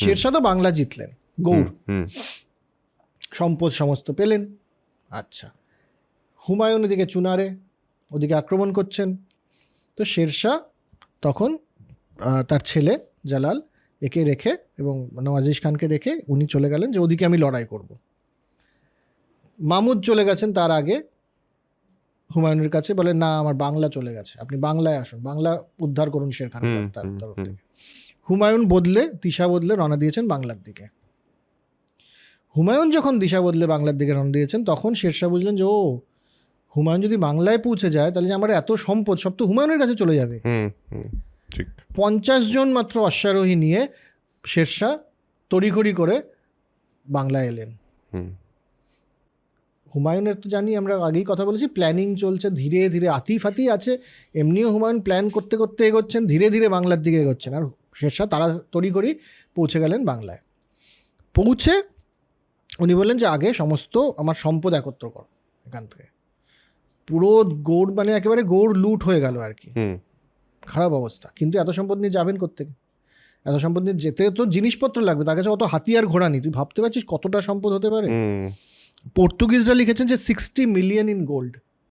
শেরশাহ তো বাংলা জিতলেন গৌড়। সম্পদ সমস্ত পেলেন। আচ্ছা হুমায়ুন এদিকে চুনারে ওদিকে আক্রমণ করছেন। তো শেরশাহ তখন তার ছেলে জালাল একে রেখে এবং নওয়াজিস খানকে রেখে উনি চলে গেলেন যে ওদিকে আমি লড়াই করব। মামুদ চলে গেছেন তার আগে হুমায়ুনের কাছে বলে না আমার বাংলা চলে গেছে। আপনি বাংলায় আসুন। বাংলা উদ্ধার করুন শের খান তার তরফ থেকে। হুমায়ুন বদলে দিশা বদলে রওনা দিয়েছেন বাংলার দিকে। হুমায়ুন যখন দিশা বদলে বাংলার দিকে রওনা দিয়েছেন তখন শেরশাহ বুঝলেন যে ও হুমায়ুন যদি বাংলায় পৌঁছে যায় তাহলে যে আমার এত সম্পদ সব তো হুমায়ুনের কাছে চলে যাবে। হুম হুম ঠিক। পঞ্চাশ জন মাত্র অশ্বারোহী নিয়ে শেরশাহ তড়িঘড়ি করে বাংলায় এলেন। হুম। হুমায়ুনের তো জানি আমরা আগেই কথা বলেছি প্ল্যানিং চলছে ধীরে ধীরে আতি ফাতি আছে এমনিও হুমায়ুন প্ল্যান করতে করতে এগোচ্ছেন ধীরে ধীরে বাংলার দিকে এগোচ্ছেন। আর শেরশাহ তারা তড়িঘড়ি পৌঁছে গেলেন বাংলায়। পৌঁছে উনি বললেন যে আগে সমস্ত আমার সম্পদ একত্র করো এখান থেকে। পুরো গৌড় মানে একেবারে গৌড় লুট হয়ে গেল আর কি। হুম। খারাপ অবস্থা। কিন্তু এত সম্পদ নিয়ে যাবেন কোথেকে এত সম্পদ নিয়ে যেতে তো জিনিসপত্র লাগবে। তার কাছে অত হাতিয়ার ঘোড়া নেই। তুই ভাবতে পারছিস কতটা সম্পদ হতে পারে? পর্তুগিজরা লিখেছেন যে সিক্সটি মিলিয়ন ইন গোল্ড।